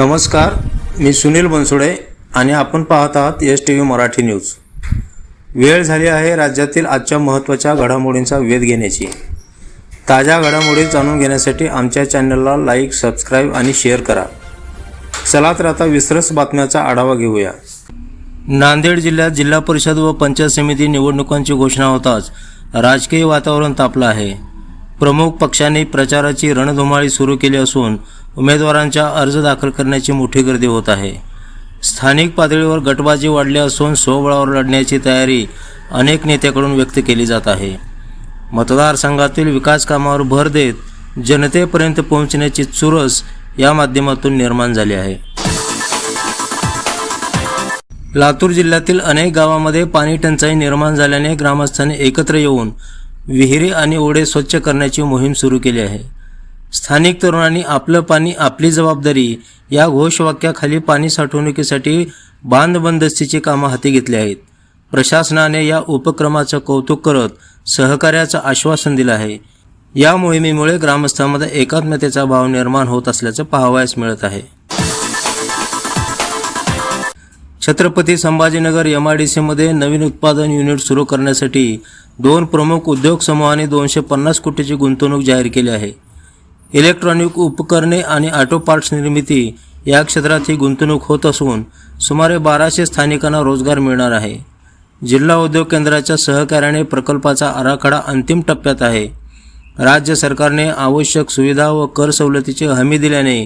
नमस्कार मी सुनील बनसोडे आणि आपण पाहत आहात S T V Marathi news. वेळ झाली आहे राज्यातील आजच्या महत्त्वाच्या घडामोडींचा वेध घेण्याची. ताज्या घडामोडी जाणून घेण्यासाठी आमच्या चॅनलला लाईक सबस्क्राईब आणि शेअर करा. चला तर आता विसरस बातम्याचा आढावा घेऊया. नांदेड जिल्ह्यात जिल्हा परिषद व पंचायत समिती निवडणुकांची घोषणा होताच राजकीय वातावरण तापलं आहे. प्रमुख पक्षांनी प्रचाराची रणधुमाळी सुरू केली असून उमेदवारांच्या अर्ज दाखल करण्याची मोठी गर्दी होत आहे. स्थानिक पातळीवर गटबाजी वाढली असून स्वबळावर लढण्याची तयारी अनेक नेत्याकडून व्यक्त केली जात आहे. मतदारसंघातील विकास कामावर भर देत जनतेपर्यंत पोहोचण्याची चुरस या माध्यमातून निर्माण झाली आहे. लातूर जिल्ह्यातील अनेक गावामध्ये पाणी टंचाई निर्माण झाल्याने ग्रामस्थांनी एकत्र येऊन विहिरी आणि ओढे स्वच्छ करण्याची मोहीम सुरू केली आहे. स्थानिक तरुणांनी आपलं पाणी आपली जबाबदारी या घोषवाक्याखाली पाणी साठवणुकीसाठी बांधबंदस्तीची कामं हाती घेतली आहेत. प्रशासनाने या उपक्रमाचं कौतुक करत सहकार्याचं आश्वासन दिलं आहे. या मोहिमेमुळे ग्रामस्थांमध्ये एकात्मतेचा भाव निर्माण होत असल्याचं पाहावयास मिळत आहे. Chhatrapati Sambhajinagar M I D सीमध्ये नवीन उत्पादन युनिट सुरू करण्यासाठी दोन प्रमुख उद्योग समूहाने दोनशे पन्नास कोटीची गुंतवणूक जाहीर केली आहे. इलेक्ट्रॉनिक उपकरणे आणि ऑटो पार्ट्स निर्मिती या क्षेत्रात ही गुंतवणूक होत असून सुमारे बाराशे स्थानिकांना रोजगार मिळणार आहे. जिल्हा उद्योग केंद्राच्या सहकार्याने प्रकल्पाचा आराखडा अंतिम टप्प्यात आहे. राज्य सरकारने आवश्यक सुविधा व कर सवलतीची हमी दिल्याने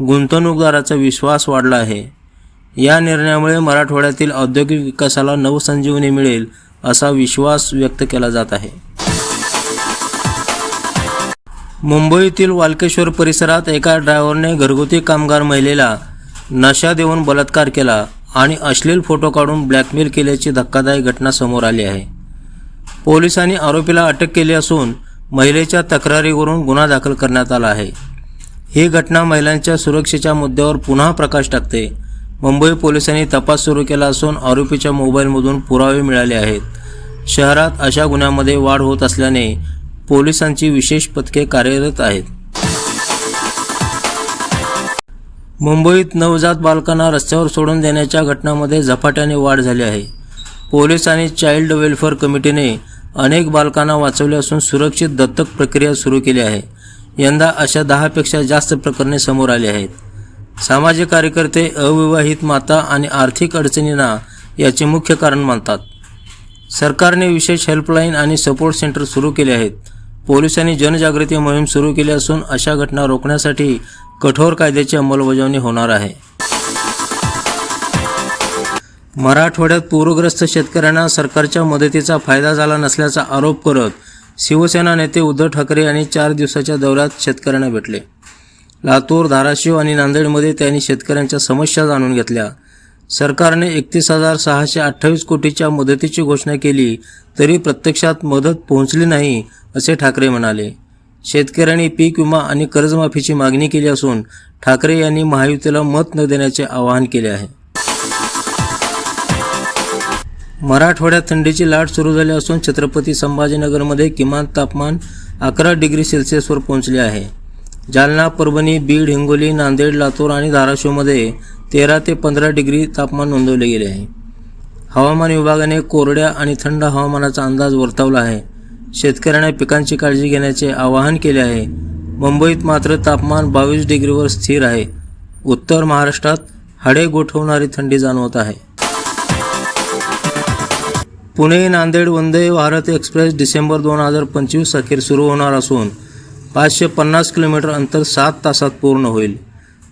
गुंतवणूकदाराचा विश्वास वाढला आहे. या निर्णयामुळे मराठवाड्यातील औद्योगिक विकासाला नवसंजीवनी मिळेल असा विश्वास व्यक्त केला जात आहे. मुंबईतील वालकेश्वर परिसरात एका ड्रायव्हरने घरगुती कामगार महिलेला नशा देऊन बलात्कार केला आणि अश्लील फोटो काढून ब्लॅकमेल केल्याची धक्कादायक घटना समोर आली आहे. पोलिसांनी आरोपीला अटक केली असून महिलेच्या तक्रारीवरून गुन्हा दाखल करण्यात आला आहे. ही घटना महिलांच्या सुरक्षेच्या मुद्द्यावर पुन्हा प्रकाश टाकते. मुंबई पोलिसांनी तपास सुरू केला असून आरोपीच्या मोबाईलमधून पुरावे मिळाले आहेत. शहरात अशा गुन्ह्यामध्ये वाढ होत असल्याने पोलिसांची विशेष पथके कार्यरत आहेत. मुंबईत नवजात बालकांना रस्त्यावर सोडून देण्याच्या घटनांमध्ये झपाट्याने वाढ झाली आहे. पोलीस आणि चाइल्ड वेलफेअर कमिटीने अनेक बालकांना वाचवले असून सुरक्षित दत्तक प्रक्रिया सुरू केली आहे. यंदा अशा दहापेक्षा जास्त प्रकरणे समोर आली आहेत. सामाजिक कार्यकर्ते अविवाहित माता आणि आर्थिक अडचणींना याचे मुख्य कारण मानतात. सरकारने विशेष हेल्पलाईन आणि सपोर्ट सेंटर सुरू केले आहेत. पोलिसांनी जनजागृती मोहीम सुरू केली असून अशा घटना रोखण्यासाठी कठोर कायद्याची अंमलबजावणी होणार आहे. मराठवाड्यात पूरग्रस्त शेतकऱ्यांना सरकारच्या मदतीचा फायदा झाला नसल्याचा आरोप करत शिवसेना नेते उद्धव ठाकरे यांनी चार दिवसाच्या दौऱ्यात शेतकऱ्यांना भेटले. लातूर धाराशिव आणि नांदेडमध्ये त्यांनी शेतकऱ्यांच्या समस्या जाणून घेतल्या. सरकारने एकतीस हजार सहाशे अठ्ठावीस कोटीच्या मदतीची घोषणा केली तरी प्रत्यक्षात मदत पोहोचली नाही असे ठाकरे म्हणाले. शेतकऱ्यांनी पीक विमा आणि कर्जमाफीची मागणी केली असून ठाकरे यांनी महायुतीला मत न देण्याचे आवाहन केले आहे. मराठवाड्यात थंडीची लाट सुरू झाली असून छत्रपती संभाजीनगरमध्ये किमान तापमान अकरा डिग्री सेल्सिअसवर पोहोचले आहे. जालना परभणी बीड हिंगोली नांदेड लातूर आणि धाराशिवमध्ये तेरा ते पंधरा डिग्री तापमान नोंदवले गेले आहे. हवामान विभागाने कोरड्या आणि थंड हवामानाचा अंदाज वर्तवला आहे. शेतकऱ्यांना पिकांची काळजी घेण्याचे आवाहन केले आहे. मुंबईत मात्र तापमान बावीस डिग्रीवर स्थिर आहे. उत्तर महाराष्ट्रात हाडे गोठवणारी थंडी जाणवत आहे. पुणे नांदेड वंदे भारत एक्सप्रेस डिसेंबर दोन हजार पंचवीस अखेर सुरू होणार असून पाचशे पन्नास किलोमीटर अंतर सात तासात पूर्ण होईल.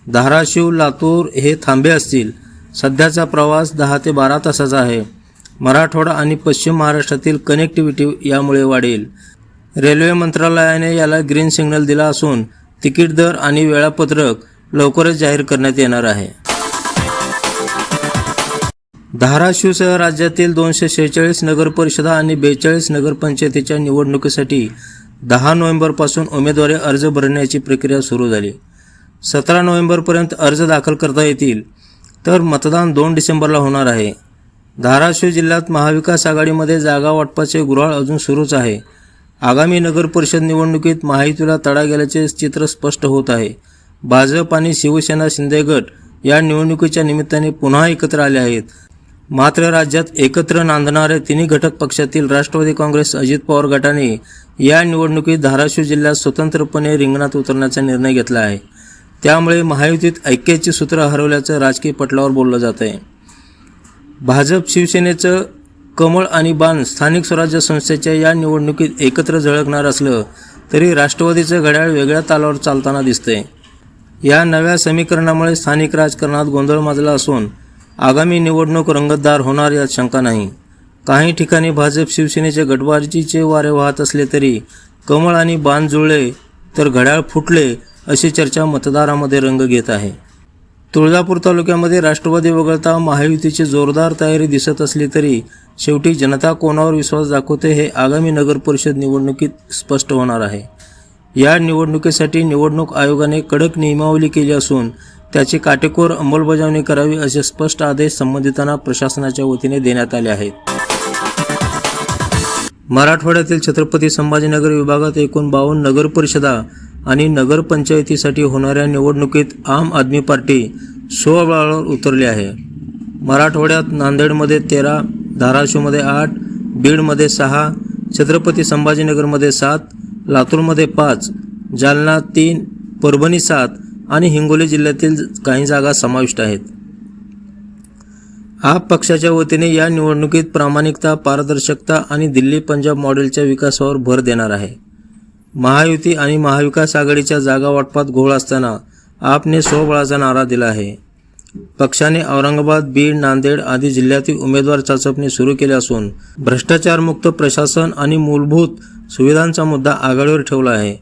धाराशिव लातूर हे थांबे असतील. सध्याचा प्रवास दहा ते बारा तासाचा आहे. मराठवाडा आणि पश्चिम महाराष्ट्रातील कनेक्टिव्हिटी यामुळे वाढेल. रेल्वे मंत्रालयाने याला ग्रीन सिग्नल दिला असून तिकीट दर आणि वेळापत्रक लवकरच जाहीर करण्यात येणार आहे. धाराशिवसह राज्यातील दोनशे शेहेचाळीस नगरपरिषदा आणि बेचाळीस नगरपंचायतीच्या निवडणुकीसाठी दहा नोव्हेंबरपासून उमेदवारी अर्ज भरण्याची प्रक्रिया सुरू झाली. सतरा नोव्हेंबरपर्यंत अर्ज दाखल करता येतील तर मतदान दोन डिसेंबरला होणार आहे. धाराशिव जिल्ह्यात महाविकास आघाडीमध्ये जागा वाटपाचे गुऱ्हाळ अजून सुरूच आहे. आगामी नगर परिषद निवडणुकीत महायुतीला तडा गेल्याचे चित्र स्पष्ट होत आहे. भाजप आणि शिवसेना शिंदे गट या निवडणुकीच्या निमित्ताने पुन्हा एकत्र आले आहेत. मात्र राज्यात एकत्र नांदणाऱ्या तिन्ही घटक पक्षातील राष्ट्रवादी काँग्रेस अजित पवार गटाने या निवडणुकीत धाराशिव जिल्ह्यात स्वतंत्रपणे रिंगणात उतरण्याचा निर्णय घेतला आहे. त्यामुळे महायुतीत ऐक्याची सूत्र हरवल्याचं राजकीय पटलावर बोललं जात आहे भाजप शिवसेनेचं कमळ आणि बाण स्थानिक स्वराज्य संस्थेच्या या निवडणुकीत एकत्र झळकणार असलं तरी राष्ट्रवादीचं घड्याळ वेगळ्या तालावर चालताना दिसतंय. या नव्या समीकरणामुळे स्थानिक राजकारणात गोंधळ माजला असून आगामी निवडणूक रंगतदार होणार यात शंका नाही. काही ठिकाणी भाजप शिवसेनेचे गटबाजीचे वारे वाहत असले तरी कमळ आणि बाण जुळले तर घड्याळ फुटले अशी चर्चा मतदारामध्ये रंग घेत आहे. तुळजापूर तालुक्यामध्ये राष्ट्रवादी वगळता महायुतीची जोरदार तयारी दिसत असली तरी शेवटी जनता कोणावर विश्वास दाखवते हे आगामी नगर परिषद निवडणुकीत स्पष्ट होणार आहे. या निवडणुकीसाठी निवडणूक आयोगाने कडक नियमावली केली असून त्याची काटेकोर अंमलबजावणी करावी असे स्पष्ट आदेश संबंधितांना प्रशासनाच्या वतीने देण्यात आले आहेत. मराठवाड्यातील छत्रपती संभाजीनगर विभागात एकूण बावन्न नगर परिषदा आणि नगरपंचायतीसाठी होणाऱ्या निवडणुकीत आम आदमी पार्टी स्वबळावर उतरली आहे. मराठवाड्यात नांदेडमध्ये तेरा धाराशिवमध्ये आठ बीडमध्ये सहा छत्रपती संभाजीनगरमध्ये सात लातूरमध्ये पाच जालना तीन परभणी सात आणि हिंगोली जिल्ह्यातील काही जागा समाविष्ट आहेत. आप पक्षाच्या वतीने या निवडणुकीत प्रामाणिकता पारदर्शकता आणि दिल्ली पंजाब मॉडेलच्या विकासावर भर देणार आहे. महायुती आणि महाविकास आघाडीच्या जागा वाटपात घोळ असताना आपने स्वबळाचा नारा दिला आहे. पक्षाने औरंगाबाद बीड नांदेड आदी जिल्ह्यातील उमेदवार चाचपणी सुरू केली असून भ्रष्टाचारमुक्त प्रशासन आणि मूलभूत सुविधांचा मुद्दा आघाडीवर ठेवला आहे.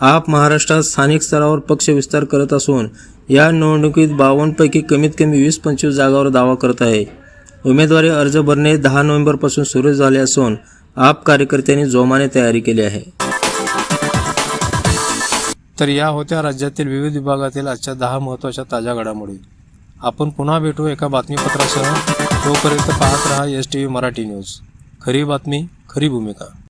आप महाराष्ट्रात स्थानिक स्तरावर पक्ष विस्तार करत असून या निवडणुकीत बावन्नपैकी कमीत कमी वीस पंचवीस जागावर दावा करत आहे. उमेदवारी अर्ज भरणे दहा नोव्हेंबरपासून सुरू झाले असून आप कार्यकर्त्यांनी जोमाने तयारी केली आहे. तर या होत्या राज्यातील विविध विभागातील आजच्या दहा महत्त्वाच्या ताज्या घडामोडी. आपण पुन्हा भेटू एका बातमीपत्रासह. तोपर्यंत पाहत रहा S T V Marathi news. खरी बातमी खरी भूमिका.